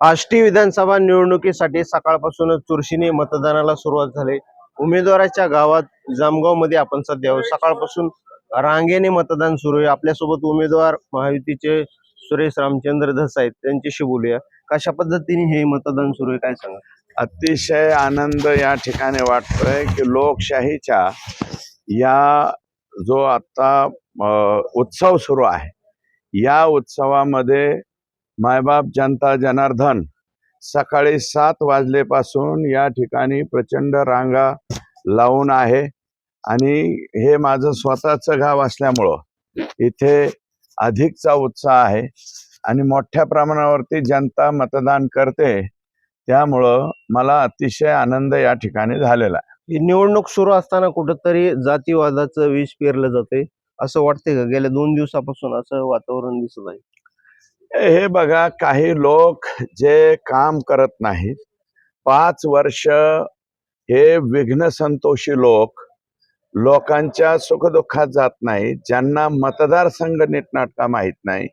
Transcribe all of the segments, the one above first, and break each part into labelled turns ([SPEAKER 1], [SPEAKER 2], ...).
[SPEAKER 1] आष्टी विधानसभा निवडणुकीसाठी सकाळपासूनच चुरशीने मतदानाला सुरुवात झाली. उमेदवाराच्या गावात जामगावमध्ये आपण सध्या आहोत. सकाळपासून रांगेने मतदान सुरू आहे. आपल्यासोबत उमेदवार महायुतीचे सुरेश रामचंद्र धस आहेत. त्यांच्याशी बोलूया. कशा पद्धतीने हे मतदान सुरू आहे? काय सांगा
[SPEAKER 2] अतिशय आनंद या ठिकाणी वाटतोय की लोकशाहीच्या या जो आता उत्सव सुरू आहे या उत्सवामध्ये मायबाप जनता जनार्दन सकाळी सात वाजलेपासून या ठिकाणी प्रचंड रांगा लावून आहे आणि हे माझं स्वतःचं गाव असल्यामुळं इथे अधिकचा उत्साह आहे आणि मोठ्या प्रमाणावरती जनता मतदान करते. त्यामुळं मला अतिशय आनंद या ठिकाणी झालेला आहे.
[SPEAKER 1] निवडणूक सुरू असताना कुठंतरी जातीवादाचं विष पेरलं जाते असं वाटते का? गेल्या दोन दिवसापासून असं वातावरण दिसत आहे.
[SPEAKER 2] हे बघा काही लोक जे काम करत नाहीत पाच वर्ष हे विघ्न संतोषी लोक लोकांच्या सुखदुःखात जात नाहीत ज्यांना मतदारसंघ नीटनाटका माहीत नाही.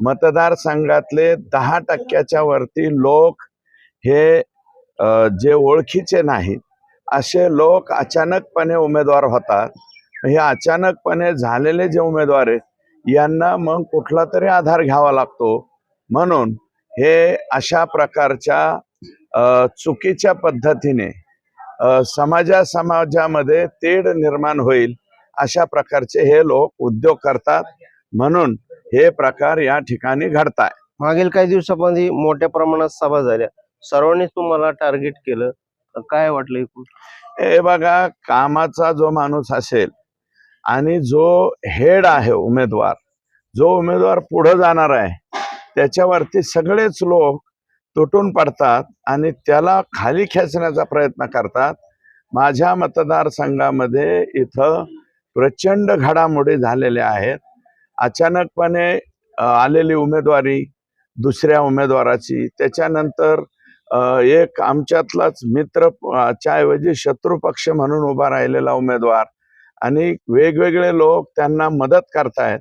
[SPEAKER 2] मतदारसंघातले दहा टक्क्याच्या वरती लोक हे जे ओळखीचे नाहीत असे लोक अचानकपणे उमेदवार होतात. हे अचानकपणे झालेले जे उमेदवार आहेत यांना मग कुठला तरी आधार घ्यावा लागतो. म्हणून हे अशा प्रकारच्या चुकीच्या पद्धतीने समाजा समाजामध्ये तेढ निर्माण होईल अशा प्रकारचे हे लोक उद्योग करतात. म्हणून हे प्रकार या ठिकाणी घडताय.
[SPEAKER 1] मागील काही दिवसामध्ये मोठ्या प्रमाणात सभा झाल्या. सर्वांनीच तुम्हाला टार्गेट केलं. काय वाटलं
[SPEAKER 2] हे बघा कामाचा जो माणूस असेल आणि जो हेड आहे उमेदवार जो उमेदवार पुढं जाणार आहे त्याच्यावरती सगळेच लोक तुटून पडतात आणि त्याला खाली खेचण्याचा प्रयत्न करतात. माझ्या मतदारसंघामध्ये इथं प्रचंड घडामोडी झालेल्या आहेत. अचानकपणे आलेली उमेदवारी दुसऱ्या उमेदवाराची. त्याच्यानंतर एक आमच्यातलाच मित्र च्याऐवजी शत्रुपक्ष म्हणून उभा राहिलेला उमेदवार आणि वेगवेगळे लोक त्यांना मदत करतायत.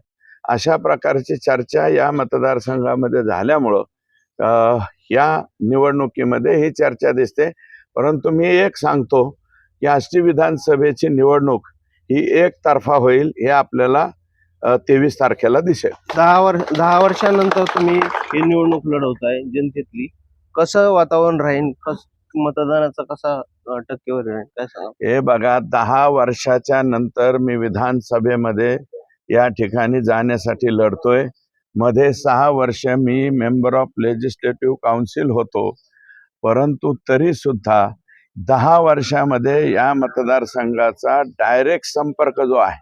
[SPEAKER 2] अशा प्रकारची चर्चा या मतदारसंघामध्ये झाल्यामुळं या निवडणुकीमध्ये ही चर्चा दिसते. परंतु मी एक सांगतो की आष्टी विधानसभेची निवडणूक ही एक तर्फा होईल हे आपल्याला तेवीस तारखेला दिसेल.
[SPEAKER 1] दहा वर्ष दहा वर्षानंतर तुम्ही ही निवडणूक लढवताय जनतेतली. कसं वातावरण राहील? कस मतदानाचा कसा टक्केवारी काय सांगा
[SPEAKER 2] हे बघा दहा वर्षाच्या नंतर मी विधानसभेमध्ये या ठिकाणी जाण्यासाठी लढतोय. मध्ये सहा वर्ष मी मेंबर ऑफ लेजिस्लेटिव्ह काउन्सिल होतो. परंतु तरी सुद्धा दहा वर्षामध्ये या मतदारसंघाचा डायरेक्ट संपर्क जो आहे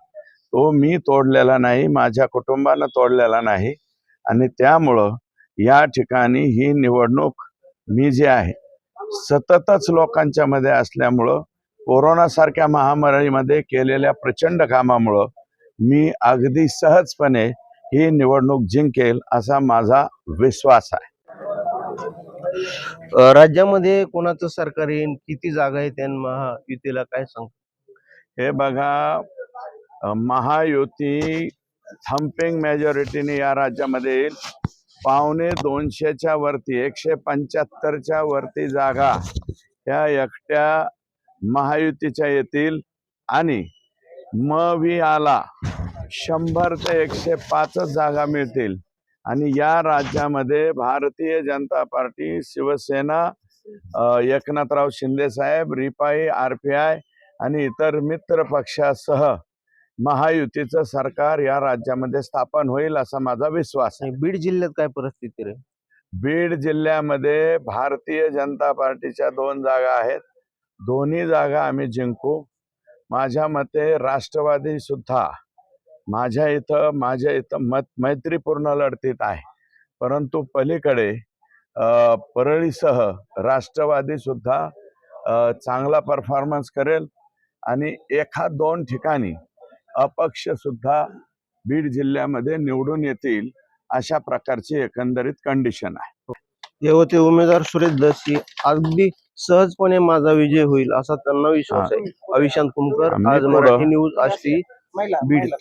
[SPEAKER 2] तो मी तोडलेला नाही माझ्या कुटुंबानं तोडलेला नाही. आणि त्यामुळं या ठिकाणी ही निवडणूक मी जी आहे सततच लोकांच्या मध्ये असल्यामुळं कोरोनासारख्या महामारीमध्ये केलेल्या प्रचंड कामामुळं मी अगदी सहजपणे ही निवडणूक जिंकेल असा माझा विश्वास आहे.
[SPEAKER 1] राज्यामध्ये कोणाचं सरकार येईल किती जागा आहे त्या महायुतीला काय सांग?
[SPEAKER 2] हे बघा महायुती थम्पिंग मेजॉरिटीने या राज्यामध्ये येईल. पावणे दोनशेच्या वरती एकशे पंच्याहत्तरच्या वरती जागा ह्या एकट्या महायुतीच्या येतील. आणि म व्ही आला शंभर ते एकशे पाचच जागा मिळतील. आणि या राज्यामध्ये भारतीय जनता पार्टी शिवसेना एकनाथराव शिंदे साहेब रिपाई आर पी आय आणि इतर मित्र पक्षासह महायुतीचं सरकार या राज्यामध्ये स्थापन होईल असा माझा विश्वास आहे.
[SPEAKER 1] बीड जिल्ह्यात काय परिस्थिती राहील
[SPEAKER 2] बीड जिल्ह्यामध्ये भारतीय जनता पार्टीच्या दोन जागा आहेत. दोन्ही जागा आम्ही जिंकू. माझ्या मते राष्ट्रवादी सुद्धा माझ्या इथं माझ्या इथं मत मैत्रीपूर्ण लढतीत आहे. परंतु पलीकडे परळीसह राष्ट्रवादी सुद्धा चांगला परफॉर्मन्स करेल. आणि एखाद दोन ठिकाणी अपक्ष सुद्धा बीड जिल्ह्यामध्ये निवडून येतील अशा प्रकारची एकंदरीत कंडिशन आहे.
[SPEAKER 1] हे होते उमेदवार सुरेश दसी अगदी सहजपणे माझा विजय होईल असा त्यांना विश्वास आहे. अविशांत कुमकर आज मराठी न्यूज आष्टी बीड.